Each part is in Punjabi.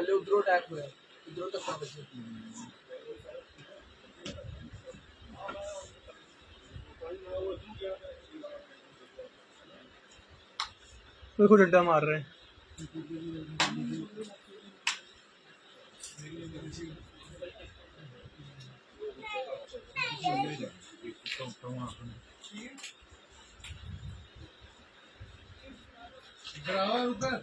ਪਹਿਲੇ ਉਧਰੋਂ ਅਟੈਕ ਹੋਇਆ ਇਧਰੋਂ ਧੱਕਾ ਵੱਜਿਆ ਦੇਖੋ ਡੱਡਾ ਮਾਰ ਰਹੇ ਇਧਰ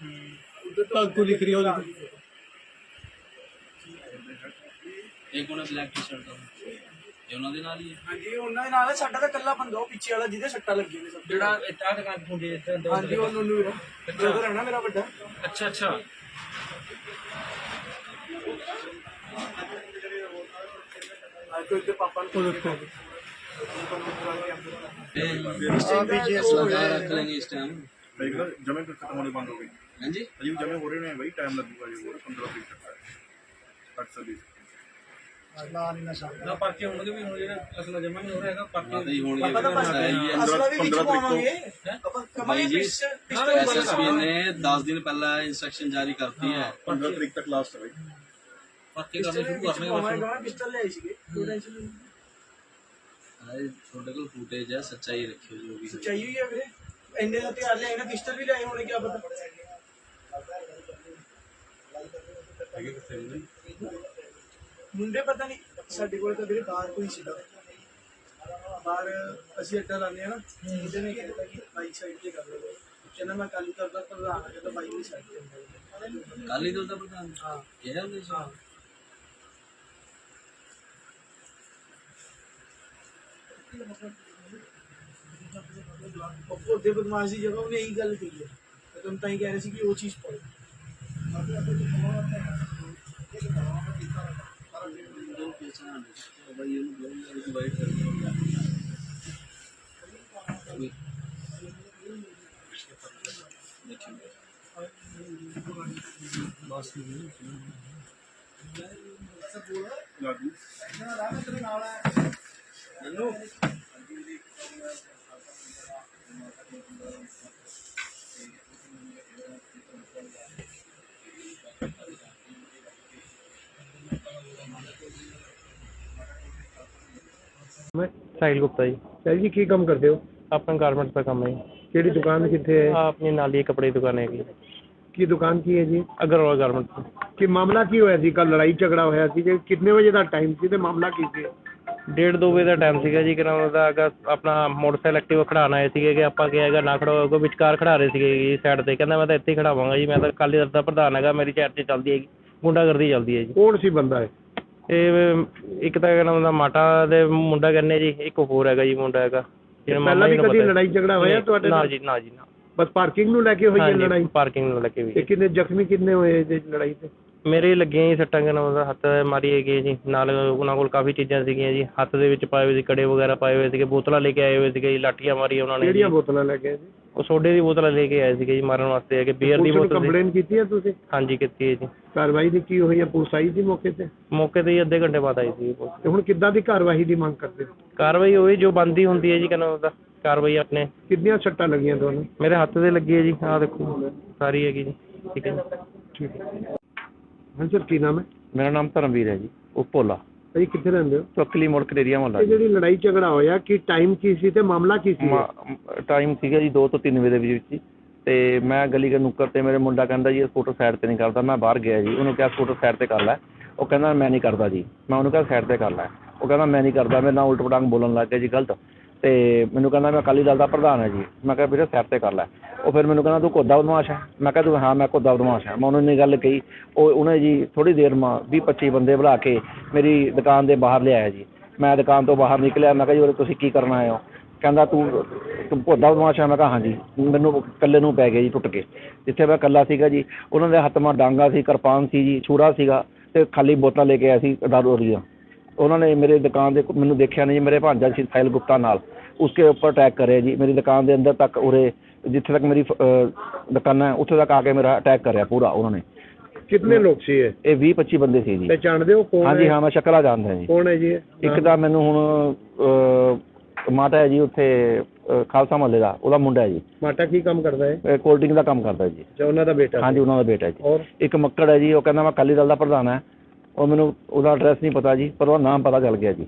ਲਿਖ ਰਹੀ ਆ ਉਹ ਦੇਖੋ ਇੱਕ ਉਹਨੇ ਬਲੈਕ ਟੀ-ਸ਼ਰਟ ਦਾ ਇਹ ਉਹਨਾਂ ਦੇ ਨਾਲ ਹੀ ਹੈ ਹਾਂਜੀ ਉਹਨਾਂ ਦੇ ਨਾਲ ਸਾਡਾ ਤਾਂ ਕੱਲਾ ਬੰਦਾ ਉਹ ਪਿੱਛੇ ਵਾਲਾ ਜਿਹਦੇ ਸੱਟਾਂ ਲੱਗੀਆਂ ਨੇ ਸਭ ਤੋਂ। ਜਿਹੜਾ ਇੱਟਾਂ ਦੁਕਾਨ ਹੁੰਦੀ ਹੈ ਹਾਂਜੀ ਉਹ ਨੋਨੂ ਵੀਰਾ। ਬ੍ਰਦਰ ਹੈ ਨਾ ਮੇਰਾ ਵੱਡਾ। ਅੱਛਾ ਅੱਛਾ। ਅੱਜ ਤੋਂ ਇੱਥੇ ਪਾਪਾ ਨੂੰ ਉਹ ਦੇਖੋ ਇਹ ਲਗਾ ਰੱਖ ਲੈਂਗੇ ਇਸ ਟਾਈਮ ਲਾਈਕ ਨਾ ਜਮੇ ਤੋਂ ਖਤਮ ਹੋਣੇ ਬੰਦ ਹੋ ਗਈ ਹਾਂਜੀ ਅਜੀ ਜਮੇ ਹੋ ਰਹੇ ਨੇ ਬਈ ਟਾਈਮ ਲੱਗੂਗਾ ਜੀ ਹੋਰ 15 ਵੀਹ ਤੱਕ ਤੱਕ ਸਰਵਿਸ ਨਾ ਪਾਕੇ ਹੋਣਗੇ ਵੀ ਹੁਣ ਜਿਹੜਾ ਅਸਲਾ ਜਮਾ ਨਹੀਂ ਹੋ ਰਿਹਾ ਹੈਗਾ ਪਾਕੇ ਪਤਾ ਹੀ ਹੋਣਗੇ ਪਾਪਾ ਤਾਂ ਪਤਾ ਪਤਾ ਹੀ ਹੈ ਅਸਲਾ ਵੀ ਵਿੱਚ 15 ਤਰੀਕ ਤੋਂ- ਪਾਵਾਂਗੇ ਆਪਾਂ ਭਾਈ ਕਮਾਂਗੇ ਜੀ ਪਿਸਟਲ ਪਿਸਟਲ ਐਸਐਸਪੀ ਨੇ 10 ਦਿਨ ਪਹਿਲਾਂ ਇੰਸਟਰਕਸ਼ਨ ਜਾਰੀ ਕਰਤੀ ਹੈ 15 ਤਰੀਕ ਤੱਕ ਲਾਸਟ ਹੈ ਬਈ ਪਾਕੇ ਕਰਨੇ ਸ਼ੁਰੂ ਕਰਨੇ ਪਾਵਾਂਗੇ ਪਿਸਟਲ ਲੈ ਆਈ ਸੀਗੇ ਕੋਈ ਟੈਨਸ਼ਨ ਨਹੀਂ ਅਰੇ ਤੁਹਾਡੇ ਕੋਲ ਫੁਟੇਜ ਹੈ ਸੱਚਾਈ ਰੱਖਿਓ ਜੋ ਵੀ ਸੱਚਾਈ ਹੋਈ ਹੈ ਵੀਰੇ ਇੰਨੇ ਦਾ ਤਿਆਰ ਲਿਆਏ ਨਾ ਪਿਸਟਲ ਵੀ ਲਿਆਏ ਹੋਣੇ ਕੀ ਪਤਾ ਮੁੰਡੇ ਪਤਾ ਨਹੀਂ ਸਾਡੇ ਕੋਲ ਤਾਂ ਵੀਰੇ ਬਾਹਰ ਕੋਈ ਸੀਗਾ। ਬਾਹਰ ਅਸੀਂ ਅੱਡਾ ਲਾਉਂਦੇ ਆ ਨਾ ਇਹਦੇ ਨੇ ਕਹਿੰਦਾ ਕਿ ਬਾਈਕ ਸਾਈਡ ਤੇ ਕਰ ਲਓ ਕਹਿੰਦਾ ਮੈਂ ਕੱਲ ਕਰਦਾ ਪ੍ਰਧਾਨ ਆ ਕਹਿੰਦਾ ਬਾਈਕ ਦੀ ਸਾਈਡ ਤੇ। ਕਾਲੀ ਦਲ ਦਾ ਪ੍ਰਧਾਨ। ਹਾਂ ਕਿਹਾ ਉਹਨੇ ਹਾਂ ਉਹ ਉਹਦੇ ਬਦਮਾਸ਼ ਦੀ ਜਗ੍ਹਾ ਉਹਨੇ ਇਹੀ ਗੱਲ ਕਹੀ ਹੈ ਮੈਂ ਤੁਹਾਨੂੰ ਤਾਂ ਹੀ ਕਹਿ ਰਿਹਾ ਸੀ ਕਿ ਉਹ ਚੀਜ਼ ਪੜੋ ਦੋ ਪਛਾਣ ਭਾਈ ਉਹਨੂੰ ਬਲੌਗ ਇਨਵਾਈਟ ਕਰ ਲਾਗੂ ਮੈਂ ਸਾਹਿਲ ਗੁਪਤਾ ਜੀ। ਸਾਹਿਲ ਜੀ ਕੀ ਕੰਮ ਕਰਦੇ ਹੋ? ਆਪਣਾ ਗਾਰਮੈਂਟ ਦਾ ਕੰਮ ਹੈ ਜੀ। ਕਿਹੜੀ ਦੁਕਾਨ ਕਿੱਥੇ ਹੈ? ਆਹ ਆਪਣੀ ਨਾਲ ਹੀ ਕੱਪੜੇ ਦੀ ਦੁਕਾਨ ਹੈਗੀ ਕੀ ਦੁਕਾਨ ਕੀ ਹੈ ਜੀ? ਅਗਰਵਾਲ ਗਾਰਮੈਂਟ ਕੀ ਮਾਮਲਾ ਕੀ ਹੋਇਆ ਸੀ? ਕੱਲ ਲੜਾਈ ਝਗੜਾ ਹੋਇਆ ਸੀ ਕਿ ਕਿੰਨੇ ਵਜੇ ਦਾ ਟਾਈਮ ਸੀ ਤੇ ਮਾਮਲਾ ਕੀ ਸੀ? ਡੇਢ ਦੋ ਵਜੇ ਦਾ ਟਾਈਮ ਸੀਗਾ ਜੀ ਕਿਨਾਂ ਉਹਦਾ ਅਗਾ ਆਪਣਾ ਮੋਟਰਸਾਈਕਲ ਐਕਟਿਵਾ ਖੜਾਉਣ ਆਏ ਸੀਗੇ ਕਿ ਆਪਾਂ ਕਿਹਾ ਹੈਗਾ ਨਾ ਖੜੋ ਅੱਗੋਂ ਵਿਚਕਾਰ ਖੜਾ ਰਹੇ ਸੀਗੇ ਜੀ ਸਾਈਡ ਤੇ। ਕਹਿੰਦਾ ਮੈਂ ਤਾਂ ਇੱਥੇ ਹੀ ਖੜਾਵਾਂਗਾ ਜੀ ਮੈਂ ਤਾਂ ਕਾਲੀ ਦਲ ਦਾ ਪ੍ਰਧਾਨ ਹੈਗਾ ਮੇਰੀ ਚੈਟ 'ਚ ਚੱਲਦੀ ਹੈਗੀ ਗੁੰਡਾਗਰਦੀ ਚੱਲਦੀ ਹੈ ਜੀ। ਕੌਣ ਸੀ ਬੰਦਾ ਹੈ ਇਹ ਇੱਕ ਤਾਂ ਕਹਿੰਦਾ ਉਹਦਾ ਮਾਟਾ ਦੇ ਮੁੰਡਾ ਕਹਿੰਦੇ ਜੀ ਇੱਕ ਹੋਰ ਹੈਗਾ ਜੀ ਮੁੰਡਾ ਹੈਗਾ। ਜਿਹਨੂੰ ਮਾਮਾ ਪਹਿਲਾਂ ਜੀ ਵੀ ਨੂੰ ਕਦੀ ਪਤਾ ਹੈ। ਲੜਾਈ ਝਗੜਾ ਹੋਇਆ ਤੁਹਾਡੇ ਨਾ ਨਾਲ? ਜੀ ਨਾ ਜੀ ਨਾ। ਬਸ ਪਾਰਕਿੰਗ ਨੂੰ ਲੈ ਕੇ ਹੋਈ ਹੈ ਲੜਾਈ? ਪਾਰਕਿੰਗ ਨੂੰ ਲੱਗੇ ਤੇ ਕਿੰਨੇ ਜ਼ਖਮੀ ਕਿੰਨੇ ਹੋਏ ਜੇ ਲੜਾਈ ਤੇ? ਮੇਰੇ ਲੱਗੀਆਂ ਜੀ ਸੱਟਾਂ ਕਿਨਾਂ ਉਹਦਾ ਹੱਥ ਮਾਰੀ ਹੈਗੀ ਜੀ। ਨਾਲ ਉਹਨਾਂ ਕੋਲ ਕਾਫੀ ਚੀਜ਼ਾਂ ਸੀਗੀਆਂ ਜੀ। ਹੱਥ ਦੇ ਵਿੱਚ ਪਾਏ ਹੋਏ ਸੀ ਕੜੇ ਵਗੈਰਾ ਪਾਏ ਹੋਏ ਸੀਗੇ ਬੋਤਲਾਂ ਲੈ ਕੇ ਆਏ ਹੋਏ ਸੀਗੇ ਜੀ ਲਾਠੀਆਂ ਮਾਰੀ ਉਹਨਾਂ ਨੇ ਜੀ। ਕਿਹੜੀਆਂ ਬੋਤਲਾਂ ਲੈ ਕੇ ਆਏ ਜੀ ਉਹ ਸੋਡੇ ਦੀ ਬੋਤਲਾਂ ਲੈ ਕੇ ਆਏ ਸੀਗੇ ਜੀ ਮਾਰਨ ਵਾਸਤੇ ਕਿ ਬੀਅਰ ਦੀ ਪੁਲਿਸ ਨੂੰ ਬੋਤਲ ਸੀ। ਕੰਪਲੇਨ ਕੀਤੀ ਹੈ ਤੁਸੀਂ? ਹਾਂਜੀ ਕੀਤੀ ਹੈ ਜੀ। ਕਾਰਵਾਈ ਦੀ ਕੀ ਹੋਈ ਹੈ ਪੁਲਿਸ ਆਈ ਸੀ ਮੌਕੇ ਤੇ? ਮੌਕੇ ਤੇ ਹੀ ਅੱਧੇ ਘੰਟੇ ਬਾਅਦ ਆਈ ਸੀ ਪੁਲਿਸ। ਤੇ ਹੁਣ ਕਿੱਦਾਂ ਦੀ ਕਾਰਵਾਈ ਦੀ ਮੰਗ ਕਰਦੇ ਹੋ? ਕਾਰਵਾਈ ਹੋਈ ਜੋ ਬੰਦੀ ਹੁੰਦੀ ਹੈ ਜੀ ਕਹਿੰਦਾ ਉਹਦਾ ਕਾਰਵਾਈ ਆਪਣੇ। ਕਿੰਨੀਆਂ ਸੱਟਾਂ ਲੱਗੀਆਂ ਤੁਹਾਨੂੰ? ਮੇਰੇ ਹੱਥ ਤੇ ਲੱਗੀ ਹੈ ਜੀ ਆਹ ਦੇਖੋ ਸਾਰੀ ਹੈਗੀ ਜੀ ਠੀਕ ਹੈ ਜੀ। ਠੀਕ ਹੈ। ਹਾਂ ਸਰ ਕੀ ਨਾਮ ਹੈ? ਮੇਰਾ ਨਾਮ ਧਰਮਵੀਰ ਹੈ ਜੀ ਉਪੋਲਾ। ਭਾਈ ਕਿੱਥੇ ਰਹਿੰਦੇ ਹੋ? ਚੌਕਲੀ ਮੋੜ ਕਨੇਰੀਆ ਮਹੱਲਾ ਇਹ ਜੀ। ਜਿਹੜੀ ਲੜਾਈ ਝਗੜਾ ਹੋਇਆ ਕੀ ਟਾਈਮ ਕੀ ਸੀ ਤੇ ਮਾਮਲਾ ਕੀ ਸੀ? ਟਾਈਮ ਸੀਗਾ ਜੀ 2 ਤੋਂ 3 ਵਜੇ ਦੇ ਵਿੱਚ। ਵਿੱਚ ਤੇ ਮੈਂ ਗਲੀ ਦੇ ਨੁੱਕਰ ਤੇ ਮੇਰੇ ਮੁੰਡਾ ਕਹਿੰਦਾ ਜੀ ਇਹ ਸਕੂਟਰ ਸਾਈਡ ਤੇ ਨਹੀਂ ਕਰਦਾ। ਮੈਂ ਬਾਹਰ ਗਿਆ ਜੀ। ਉਹਨੂੰ ਕਿਹਾ ਸਕੂਟਰ ਸਾਈਡ ਤੇ ਕਰ ਲੈ। ਉਹ ਕਹਿੰਦਾ ਮੈਂ ਨਹੀਂ ਕਰਦਾ ਜੀ। ਮੈਂ ਉਹਨੂੰ ਕਿਹਾ ਸਾਈਡ ਤੇ ਕਰ ਲੈ। ਉਹ ਕਹਿੰਦਾ ਮੈਂ ਨਹੀਂ ਕਰਦਾ। ਮੇਰੇ ਨਾਲ ਉਲਟ ਪਟਾਂਗ ਬੋਲਣ ਲੱਗ ਗਿਆ ਜੀ ਗਲਤ। ਤੇ ਮੈਨੂੰ ਕਹਿੰਦਾ ਮੈਂ ਅਕਾਲੀ ਦਲ ਦਾ ਪ੍ਰਧਾਨ ਹਾਂ ਜੀ। ਮੈਂ ਕਿਹਾ ਵੀਰੇ ਸਾਈਡ ਤੇ ਕਰ ਲੈ। ਉਹ ਫਿਰ ਮੈਨੂੰ ਕਹਿੰਦਾ, ਤੂੰ ਕੋਦਾ ਬਦਮਾਸ਼ ਹੈ ਮੈਂ ਕਿਹਾ, ਤੂੰ, ਹਾਂ, ਮੈਂ ਕੋਦਾ ਬਦਮਾਸ਼ ਹੈ ਮੈਂ ਉਹਨੂੰ ਇੰਨੀ ਗੱਲ ਕਹੀ, ਉਹ, ਉਹਨੇ ਜੀ ਥੋੜੀ ਦੇਰ ਮਾ 20 25 ਬੰਦੇ ਬੁਲਾ ਕੇ ਮੇਰੀ ਦੁਕਾਨ ਦੇ ਬਾਹਰ ਲਿਆਇਆ ਜੀ। ਮੈਂ ਦੁਕਾਨ ਤੋਂ ਬਾਹਰ ਨਿਕਲਿਆ, ਮੈਂ ਕਿਹਾ, ਜੀ, ਉਰੇ ਤੁਸੀਂ ਕੀ ਕਰਨ ਆਏ ਹੋ? ਕਹਿੰਦਾ, ਤੂੰ ਤੂੰ ਕੋਦਾ ਬਦਮਾਸ਼ ਹੈ ਮੈਂ ਕਿਹਾ ਹਾਂਜੀ ਮੈਨੂੰ ਇਕੱਲੇ ਨੂੰ ਪੈ ਗਿਆ ਜੀ ਟੁੱਟ ਕੇ। ਜਿੱਥੇ ਮੈਂ ਇਕੱਲਾ ਸੀਗਾ ਜੀ, ਉਹਨਾਂ ਦੇ ਹੱਥ ਮਾ ਡਾਂਗਾ ਸੀ, ਕਿਰਪਾਨ ਸੀ ਜੀ, ਛੁਰਾ ਸੀਗਾ ਤੇ ਖਾਲੀ ਬੋਤਲਾਂ ਲੈ ਕੇ ਆਇਆ ਸੀ ਦਾਰੂ ਦੀਆਂ। ਉਹਨਾਂ ਨੇ ਮੇਰੇ ਦੁਕਾਨ ਦੇ ਮੈਨੂੰ ਦੇਖਿਆ ਨਹੀਂ ਜੀ, ਮੇਰੇ ਭਾਂਜਾ ਸੀ ਸਾਹਿਲ ਗੁਪਤਾ ਨਾਲ। ਉਸਕੇ ਉੱਪਰ ਅਟੈਕ ਕਰਿਆ ਜੀ। ਮੇਰੀ ਦੁਕਾਨ ਦੇ ਅੰਦਰ ਤੱਕ ਉਰੇ ਜਿੱਥੇ ਤੱਕ ਮੇਰੀ ਅਹ, ਦੁਕਾਨ ਹੈ ਉੱਥੇ ਤੱਕ ਆ ਕੇ ਮੇਰਾ ਅਟੈਕ ਕਰਿਆ ਪੂਰਾ ਉਹਨਾਂ ਨੇ। ਕਿੰਨੇ ਲੋਕ ਸੀ ਇਹ ਇਹ 20 25 ਬੰਦੇ ਸੀ ਜੀ। ਪਹਿਚਾਣਦੇ ਹੋ ਕੌਣ ਹਾਂਜੀ ਹੈ? ਹਾਂ ਮੈਂ ਸ਼ਕਲਾ ਜਾਣਦਾ ਜੀ। ਕੌਣ ਹੈ ਜੀ? ਇਹ? ਇੱਕ ਤਾਂ ਮੈਨੂੰ ਹੁਣ ਅਹ, ਮਾਤਾ ਹੈ ਜੀ ਉੱਥੇ ਅਹ, ਖਾਲਸਾ ਮਹੱਲੇ ਦਾ ਉਹਦਾ ਮੁੰਡਾ ਹੈ ਜੀ। ਮਾਟਾ ਕੀ ਕੰਮ ਕਰਦਾ ਹੈ? ਕੋਲਡ ਡਰਿੰਕ ਦਾ ਕੰਮ ਕਰਦਾ ਜੀ। ਜਾਂ ਉਹਨਾਂ ਦਾ ਬੇਟਾ। ਹਾਂਜੀ ਉਹਨਾਂ ਦਾ ਬੇਟਾ ਹੈ ਜੀ। ਔਰ? ਇੱਕ ਮੱਕੜ ਹੈ ਜੀ ਉਹ ਕਹਿੰਦਾ ਮੈਂ ਅਕਾਲੀ ਦਲ ਦਾ ਪ੍ਰਧਾਨ ਹੈ। ਉਹ ਮੈਨੂੰ ਉਹਦਾ ਐਡਰੈਸ ਨਹੀਂ ਪਤਾ ਜੀ ਪਰ ਉਹਦਾ ਨਾਮ ਪਤਾ ਚੱਲ ਗਿਆ ਜੀ।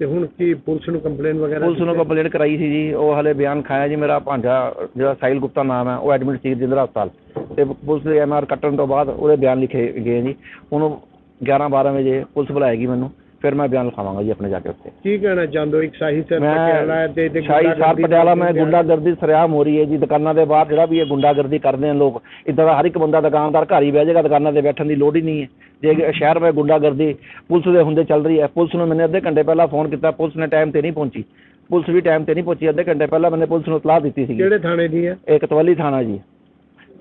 ਤੇ ਹੁਣ ਕੀ ਪੁਲਿਸ ਨੂੰ ਕੰਪਲੇਨ ਵਗੈਰਾ ਪੁਲਿਸ ਨੂੰ ਕੰਪਲੇਂਟ ਕਰਾਈ ਸੀ ਜੀ। ਉਹ ਹਲੇ ਬਿਆਨ ਖਾਇਆ ਜੀ ਮੇਰਾ ਭਾਂਜਾ ਜਿਹੜਾ ਸਾਹਿਲ ਗੁਪਤਾ ਨਾਮ ਹੈ ਉਹ ਐਡਮਿਟ ਸੀ ਜਿੰਦਰਾ ਹਸਪਤਾਲ। ਤੇ ਪੁਲਿਸ ਦੇ ਐਮਆਰ ਕੱਟਣ ਤੋਂ ਬਾਅਦ ਉਹਦੇ ਬਿਆਨ ਲਿਖੇ ਗਏ ਜੀ। ਹੁਣ 11 12 ਵਜੇ ਪੁਲਿਸ ਬੁਲਾਏਗੀ ਮੈਨੂੰ। ਫਿਰ ਮੈਂ ਬਿਆਨ ਲਿਖਾਵਾਂਗਾ ਜੀ ਆਪਣੇ ਜਾ ਕੇ ਉੱਥੇ। ਕੀ ਕਹਿਣਾ ਚਾਹੁੰਦੇ ਹੋ? ਇੱਕ ਸ਼ਾਹੀ ਸਰ ਪਟਿਆਲਾ ਹੈ ਮੈਂ ਤੇ ਤੇ ਸ਼ਾਹੀ ਸਾਹਿਬ ਗੁੰਡਾਗਰਦੀ ਪਟਿਆਲਾ ਮੈਂ ਗੁੰਡਾਗਰਦੀ ਸਰਿਆਮ ਹੋ ਰਹੀ ਹੈ ਜੀ ਦੁਕਾਨਾਂ ਦੇ ਬਾਹਰ ਜਿਹੜਾ ਵੀ ਇਹ ਗੁੰਡਾਗਰਦੀ ਕਰਦੇ ਨੇ ਲੋਕ ਇਦਾਂ ਦਾ ਹਰ ਇੱਕ ਬੰਦਾ ਦੁਕਾਨਦਾਰ ਘਰ ਹੀ ਬਹਿ ਜਾਏਗਾ ਦੁਕਾਨਾਂ ਤੇ ਬੈਠਣ ਦੀ ਲੋੜ ਹੀ ਨਹੀਂ ਹੈ। ਜੇ ਸ਼ਹਿਰ ਵਿੱਚ ਗੁੰਡਾਗਰਦੀ ਪੁਲਿਸ ਦੇ ਹੁੰਦੇ ਚੱਲ ਰਹੀ ਹੈ ਪੁਲਿਸ ਨੂੰ ਮੈंने ਅੱਧੇ ਘੰਟੇ ਪਹਿਲਾਂ ਫੋਨ ਕੀਤਾ ਪੁਲਿਸ ਨੇ ਟਾਈਮ ਤੇ ਨਹੀਂ ਪਹੁੰਚੀ। ਪੁਲਿਸ ਵੀ ਟਾਈਮ ਤੇ ਨਹੀਂ ਪਹੁੰਚੀ ਅੱਧੇ ਘੰਟੇ ਪਹਿਲਾਂ ਮੈंने ਪੁਲਿਸ ਨੂੰ ਇਤਲਾਹ ਦਿੱਤੀ ਸੀ ਕਿਹੜੇ ਥਾਣੇ ਦੀ ਹੈ? ਇਹ ਕਤਵਾਲੀ ਥਾਣਾ ਜੀ।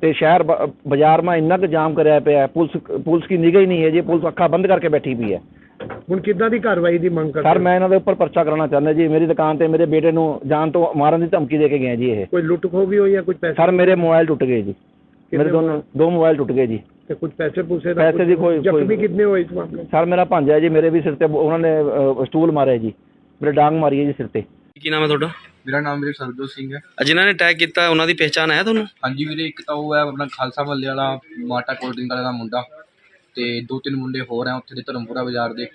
ਤੇ ਸ਼ਹਿਰ ਬ- ਬਾਜ਼ਾਰ ਮਾ ਇੰਨਾ ਕੁ ਜਾਮ ਕਰਿਆ ਪਿਆ ਹੈ, ਪੁਲਿਸ ਪੁਲਿਸ ਕੀ ਨਿਗਾਹ ਹੀ ਨਹੀਂ ਹੈ ਜੀ ਪੁਲਿਸ ਅੱਖਾਂ ਬੰਦ ਕਰਕੇ ਬੈਠੀ ਪਈ ਹੈ। ਹੁਣ ਕਿੱਦਾਂ ਦੀ ਕਾਰਵਾਈ ਦੀ ਮੰਗ ਕਰਦੇ ਸਰ ਹੋ? ਮੈਂ ਇਹਨਾਂ ਦੇ ਉੱਪਰ ਪਰਚਾ ਕਰਾਉਣਾ ਚਾਹੁੰਦਾ ਜੀ। ਮੇਰੀ ਦੁਕਾਨ ਤੇ ਮੇਰੇ ਬੇਟੇ ਨੂੰ ਜਾਨ ਤੋਂ ਮਾਰਨ ਦੀ ਧਮਕੀ ਦੇ ਕੇ ਗਏ ਜੀ ਇਹ। ਕੋਈ ਲੁੱਟ ਖੋ ਵੀ ਹੋਈ ਹੈ ਕੁਝ ਪੈਸੇ ਸਰ ਮੇਰੇ ਮੋਬਾਈਲ ਟੁੱਟ ਗਏ ਜੀ। ਮੇਰੇ ਦੋਨੋਂ ਦੋ ਮੋਬਾਈਲ ਟੁੱਟ ਗਏ ਜੀ। ਤੇ ਕੁਝ ਪੈਸੇ ਪੂਸੇ ਦਾ ਪੈਸੇ ਕੁਛ- ਦੀ ਕੋਈ- ਜ਼ਖਮੀ ਕੋਈ- ਕਿੰਨੇ ਹੋਏ ਇਸ ਮਾਮਲੇ 'ਚ? ਸਰ ਮੇਰਾ ਭਾਂਜਾ ਹੈ ਜੀ ਮੇਰੇ ਵੀ ਸਿਰ ਤੇ ਉਹਨਾਂ ਨੇ ਅਹ, ਸਟੂਲ ਮਾਰਿਆ ਜੀ। ਮੇਰੇ ਡਾਂਗ ਮਾਰੀ ਹੈ ਜੀ ਸਿਰ ਤੇ। ਕੀ ਨਾਮ ਹੈ ਤੁਹਾਡਾ? ਮੇਰਾ ਨਾਮ ਵੀਰੇ ਸਰਜੋਤ ਸਿੰਘ ਹੈ। ਆ ਜਿਨ੍ਹਾਂ ਨੇ ਅਟੈਕ ਕੀਤਾ ਉਹਨਾਂ ਦੀ ਪਹਿਚਾਣ ਹੈ ਤੁਹਾਨੂੰ? ਹਾਂਜੀ ਵੀਰੇ ਇੱਕ ਤਾਂ ਉਹ ਹੈ ਆਪਣਾ ਖਾਲਸਾ ਮਹੱਲੇ ਵਾਲਾ ਮਾਟਾ ਕੋਲਡ ਡਰਿੰਕ ਵਾਲੇ ਦਾ ਮੁੰਡਾ। ਤੇ ਦੋ ਤਿੰਨ ਮੁੰਡੇ ਹੋਰ ਆ ਉੱਥੇ ਦੇ ਧਰਮਪੁਰਾ ਬਾਜ਼ਾਰ ਦੇ।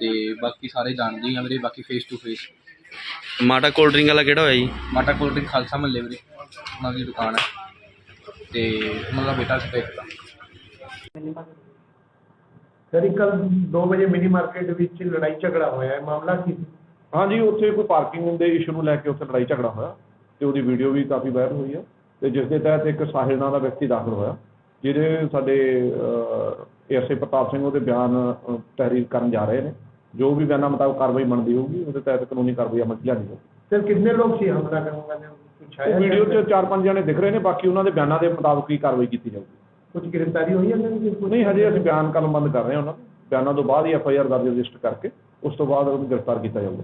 ਤੇ ਬਾਕੀ ਸਾਰੇ ਜਾਣਦੇ ਹੀ ਆ ਵੀਰੇ ਬਾਕੀ ਫੇਸ ਟੂ ਫੇਸ ਮਾਟਾ ਕੋਲਡ ਡਰਿੰਕ ਵਾਲਾ ਕਿਹੜਾ ਹੋਇਆ ਜੀ? ਮਾਟਾ ਕੋਲਡ ਡਰਿੰਕ ਖਾਲਸਾ ਮਹੱਲੇ ਵੀਰੇ ਉਹਨਾਂ ਦੀ ਦੁਕਾਨ ਹੈ ਤੇ ਉਹਨਾਂ ਦਾ ਬੇਟਾ ਸੀ ਇੱਕ ਦਾ। ਸਰ ਕੱਲ 2 ਵਜੇ ਮਿਨੀ ਮਾਰਕੀਟ ਵਿੱਚ ਲੜਾਈ ਝਗੜਾ ਹੋਇਆ ਹੈ ਮਾਮਲਾ ਕੀ ਸੀ? ਹਾਂਜੀ ਉੱਥੇ ਕੋਈ ਪਾਰਕਿੰਗ ਦੇ ਇਸ਼ੂ ਨੂੰ ਲੈ ਕੇ ਉੱਥੇ ਲੜਾਈ ਝਗੜਾ ਹੋਇਆ ਤੇ ਉਹਦੀ ਵੀਡੀਓ ਵੀ ਕਾਫੀ ਵਾਇਰਲ ਹੋਈ ਹੈ ਤੇ ਜਿਸ ਦੇ ਤਹਿਤ ਇੱਕ ਸਾਹਿਲ ਨਾਂ ਦਾ ਵਿਅਕਤੀ ਦਾਖਲ ਹੋਇਆ ਜਿਹਦੇ ਸਾਡੇ ਐਸਏ ਪ੍ਰਤਾਪ ਸਿੰਘ ਉਹਦੇ ਬਿਆਨ ਤਹਿਰੀਰ ਕਰਨ ਜਾ ਰਹੇ ਨੇ। ਜੋ ਵੀ ਬਿਆਨਾਂ ਮੁਤਾਬਕ ਕਾਰਵਾਈ ਬਣਦੀ ਹੋਊਗੀ ਉਹਦੇ ਤਹਿਤ ਕਾਨੂੰਨੀ ਕਾਰਵਾਈ ਅਮਲ 'ਚ ਲਿਆਂਦੀ ਜਾਊਗੀ। ਸਰ ਕਿੰਨੇ ਲੋਕ ਸੀ ਹਮਲਾ ਕਰਨ ਵਾਲੇ? ਕੁਛ ਉਹ ਵੀਡੀਓ 'ਚ ਚਾਰ ਪੰਜ ਜਣੇ ਦਿਖ ਰਹੇ ਨੇ ਬਾਕੀ ਉਹਨਾਂ ਦੇ ਬਿਆਨਾਂ ਦੇ ਮੁਤਾਬਕ ਹੀ ਕਾਰਵਾਈ ਕੀਤੀ ਜਾਊਗੀ। ਕੁਝ ਗ੍ਰਿਫਤਾਰੀ ਹੋਈ ਹੈ ਸਰ ਨਹੀਂ ਹਜੇ ਅਸੀਂ ਬਿਆਨ ਕਲਮਬੰਦ ਕਰ ਰਹੇ ਹਾਂ ਉਹਨਾਂ ਦੇ ਬਿਆਨਾਂ ਤੋਂ ਬਾਅਦ ਹੀ ਐਫ ਆਈ ਆਰ ਦਰਜ ਰਜਿਸਟਰ ਕਰਕੇ ਉਸ ਤੋਂ ਬਾਅਦ ਉਹਨੂੰ ਗ੍ਰਿਫਤਾਰ ਕੀਤਾ ਜਾਊਗਾ।